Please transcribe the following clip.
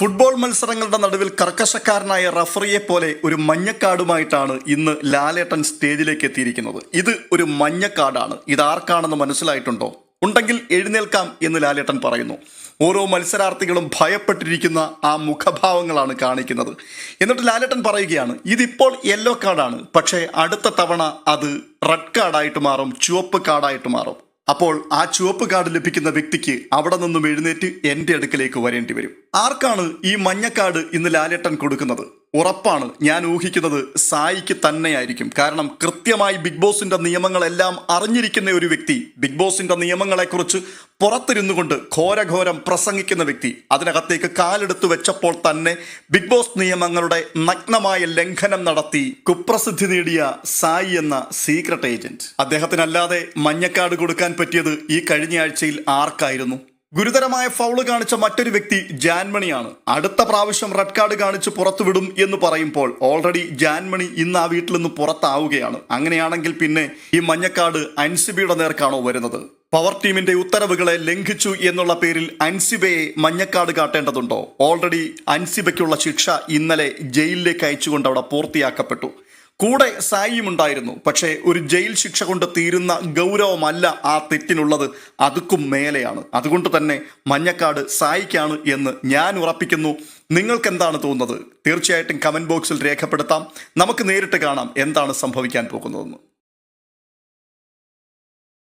Football മത്സരങ്ങളുടെ നടുവിൽ കർക്കശക്കാരനായ റഫറിയെ പോലെ ഒരു മഞ്ഞക്കാടുമായിട്ടാണ് ഇന്ന് ലാലേട്ടൻ സ്റ്റേജിലേക്ക് എത്തിയിരിക്കുന്നത്. ഇത് ഒരു മഞ്ഞക്കാടാണ്. ഇത് ആർക്കാണെന്ന് മനസ്സിലായിട്ടുണ്ടോ? ഉണ്ടെങ്കിൽ എഴുന്നേൽക്കാം എന്ന് ലാലേട്ടൻ പറയുന്നു. ഓരോ മത്സരാർത്ഥികളും ഭയപ്പെട്ടിരിക്കുന്ന ആ മുഖഭാവങ്ങളാണ് കാണിക്കുന്നത്. എന്നിട്ട് ലാലേട്ടൻ പറയുകയാണ് ഇതിപ്പോൾ യെല്ലോ കാർഡാണ് പക്ഷേ അടുത്ത തവണ അത് റെഡ് കാർഡായിട്ട് മാറും ചുവപ്പ് കാർഡായിട്ട് മാറും. അപ്പോൾ ആ ചുവപ്പ് കാർഡ് ലഭിക്കുന്ന വ്യക്തിക്ക് അവിടെ നിന്നും എഴുന്നേറ്റ് എന്റെ അടുക്കലേക്ക് വരേണ്ടി വരും. ആർക്കാണ് ഈ മഞ്ഞക്കാട് ഇന്ന് ലാലേട്ടൻ കൊടുക്കുന്നത്? ഉറപ്പാണ്. ഞാൻ ഊഹിക്കുന്നത് സായിക്ക് തന്നെയായിരിക്കും. കാരണം കൃത്യമായി ബിഗ് ബോസിന്റെ നിയമങ്ങളെല്ലാം അറിഞ്ഞിരിക്കുന്ന ഒരു വ്യക്തി ബിഗ് ബോസിന്റെ നിയമങ്ങളെക്കുറിച്ച് പുറത്തിരുന്നു കൊണ്ട് ഘോരഘോരം പ്രസംഗിക്കുന്ന വ്യക്തി അതിനകത്തേക്ക് കാലെടുത്തു വെച്ചപ്പോൾ തന്നെ ബിഗ് ബോസ് നിയമങ്ങളുടെ നഗ്നമായ ലംഘനം നടത്തി കുപ്രസിദ്ധി നേടിയ സായി എന്ന സീക്രട്ട് ഏജന്റ് അദ്ദേഹത്തിനല്ലാതെ മഞ്ഞക്കാട് കൊടുക്കാൻ പറ്റിയത് ഈ കഴിഞ്ഞ ആഴ്ചയിൽ ആർക്കായിരുന്നു? ഗുരുതരമായ ഫൗൾ കാണിച്ച മറ്റൊരു വ്യക്തി ജാൻമണിയാണ്. അടുത്ത പ്രാവശ്യം റെഡ് കാർഡ് കാണിച്ച് പുറത്തുവിടും എന്ന് പറയുമ്പോൾ ഓൾറെഡി ജാൻമണി ഇന്ന് ആ വീട്ടിൽ നിന്ന് പുറത്താവുകയാണ്. അങ്ങനെയാണെങ്കിൽ പിന്നെ ഈ മഞ്ഞക്കാട് അൻസിബിയുടെ നേർക്കാണോ വരുന്നത്? പവർ ടീമിന്റെ ഉത്തരവുകളെ ലംഘിച്ചു എന്നുള്ള പേരിൽ അൻസിബയെ മഞ്ഞക്കാട് കാട്ടേണ്ടതുണ്ടോ? ഓൾറെഡി അൻസിബയ്ക്കുള്ള ശിക്ഷ ഇന്നലെ ജയിലിലേക്ക് അയച്ചുകൊണ്ട് അവിടെ പൂർത്തിയാക്കപ്പെട്ടു. കൂടെ സായിയും ഉണ്ടായിരുന്നു പക്ഷേ ഒരു ജയിൽ ശിക്ഷ കൊണ്ട് തീരുന്ന ഗൗരവമല്ല ആ തെറ്റിനുള്ളത്. അതുക്കും മേലെയാണ്. അതുകൊണ്ട് തന്നെ മഞ്ഞക്കാട് സായിക്കാണ് എന്ന് ഞാൻ ഉറപ്പിക്കുന്നു. നിങ്ങൾക്ക് എന്താണ് തോന്നുന്നത്? തീർച്ചയായിട്ടും കമന്റ് ബോക്സിൽ രേഖപ്പെടുത്താം. നമുക്ക് നേരിട്ട് കാണാം. എന്താണ് സംഭവിക്കാൻ പോകുന്നതെന്ന്.